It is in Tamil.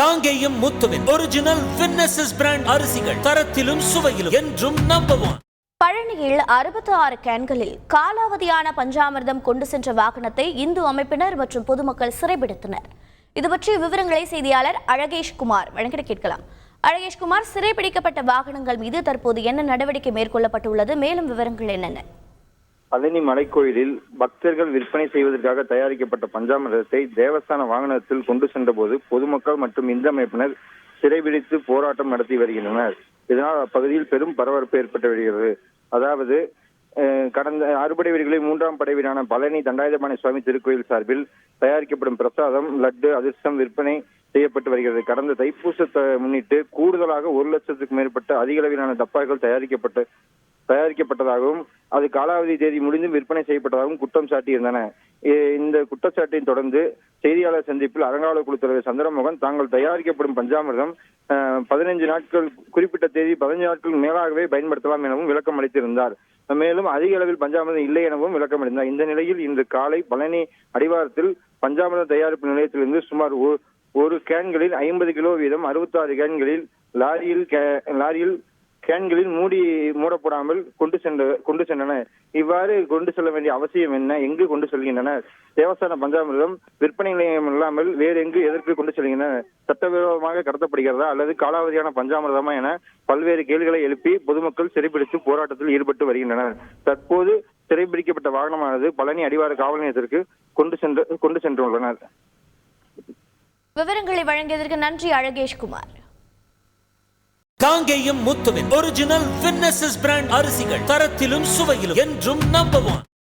காங்கேயம் முத்துவின் ஒரிஜினல் வின்னசஸ் பிராண்ட் அரிசிகள் தரத்திலும் சுவையிலும் என்றும் நம்பர் ஒன் பழனியில் அறுபத்தி ஆறு கேன்களில் காலாவதியான பஞ்சாமிர்தம் கொண்டு சென்ற வாகனத்தை இந்து அமைப்பினர் மற்றும் பொதுமக்கள் சிறைபிடித்தனர். இது பற்றிய விவரங்களை செய்தியாளர் அழகேஷ் குமார். வழங்கிட கேட்கலாம். அழகேஷ் குமார் சிறைபிடிக்கப்பட்ட வாகனங்கள் மீது தற்போது என்ன நடவடிக்கை மேற்கொள்ளப்பட்டுள்ளது? மேலும் விவரங்கள் என்னென்ன? பழனி மலைக்கோயிலில் பக்தர்கள் விற்பனை செய்வதற்காக தயாரிக்கப்பட்ட பஞ்சாமிரதத்தை தேவஸ்தான வாகனத்தில் கொண்டு சென்றபோது பொதுமக்கள் மற்றும் இந்து அமைப்பினர் சிறைபிடித்து போராட்டம் நடத்தி வருகின்றனர். இதனால் அப்பகுதியில் பெரும் பரபரப்பு ஏற்பட்டு வருகிறது. அதாவது கடந்த அறுபடை வீடுகளில் மூன்றாம் படை வீடான பழனி தண்டாயுதபாணி சுவாமி திருக்கோயில் சார்பில் தயாரிக்கப்படும் பிரசாதம் லட்டு அதிர்ஷ்டம் விற்பனை செய்யப்பட்டு வருகிறது. கடந்த தைப்பூசத்தை முன்னிட்டு கூடுதலாக ஒரு லட்சத்துக்கும் மேற்பட்ட அதிக அளவிலான டப்பாக்கள் தயாரிக்கப்பட்டு தயாரிக்கப்பட்டதாகவும் அது காலாவதி தேதி முடிந்தும் விற்பனை செய்யப்பட்டதாகவும் குற்றம் சாட்டியிருந்தன. இந்த குற்றச்சாட்டை தொடர்ந்து செய்தியாளர் சந்திப்பில் அறங்காவலர் குழு தலைவர் சந்திரமோகன் தாங்கள் தயாரிக்கப்படும் பஞ்சாமிர்தம் பதினைஞ்சு நாட்கள் குறிப்பிட்ட தேதி பதினஞ்சு நாட்கள் மேலாகவே பயன்படுத்தலாம் எனவும் விளக்கம் அளித்திருந்தார். மேலும் அதிக அளவில் பஞ்சாமிர்தம் இல்லை எனவும் விளக்கம் அளித்தார். இந்த நிலையில் இன்று காலை பழனி அடிவாரத்தில் பஞ்சாமிர்த தயாரிப்பு நிலையத்திலிருந்து சுமார் ஒரு கேன்களில் ஐம்பது கிலோ வீதம் அறுபத்தாறு கேன்களில் லாரியில் கே- லாரியில் கேன்களில் மூடி மூடப்படாமல் கொண்டு சென்ற கொண்டு சென்றனர். இவ்வாறு கொண்டு செல்ல வேண்டிய அவசியம் என்ன? எங்கு கொண்டு செல்கின்றனர்? தேவஸ்தான பஞ்சாமிர்தம் விற்பனை நிலையம் இல்லாமல் வேறு எங்கு எதற்கு கொண்டு செல்கின்றன சட்டவிரோதமாக கடத்தப்படுகிறதா? அல்லது காலாவதியான பஞ்சாமிர்தமா என பல்வேறு கேள்விகளை எழுப்பி பொதுமக்கள் சிறைபிடித்து போராட்டத்தில் ஈடுபட்டு வருகின்றனர். தற்போது சிறைபிடிக்கப்பட்ட வாகனமானது பழனி அடிவார காவல் நிலையத்திற்கு கொண்டு சென்று கொண்டு சென்றுள்ளனர். விவரங்களை வழங்கியதற்கு நன்றி அழகேஷ்குமார். காங்கேயம் முத்துவின் ஒரிஜினல் வின்னசஸ் பிராண்ட் அரிசிகள் தரத்திலும் சுவையிலும் என்றும் நம்பர் ஒன்